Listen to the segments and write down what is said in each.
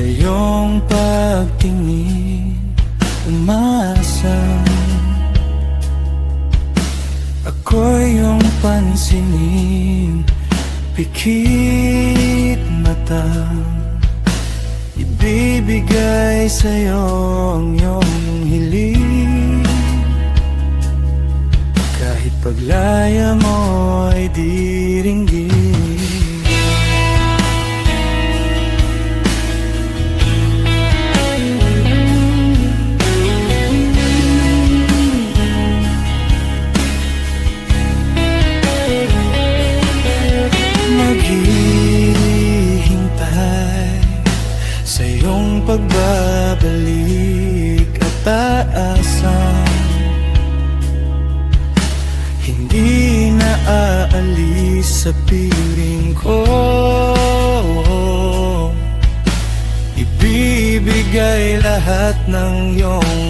Sa iyong pagtingin Umaasang Ako yung pansinin Pikit mata. Ibibigay sa'yo ang iyong naghihintay sa iyong pagbabalik at paasan Hindi na aalis sa piling ko. Ibibigay lahat ng iyong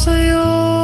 sa'yo.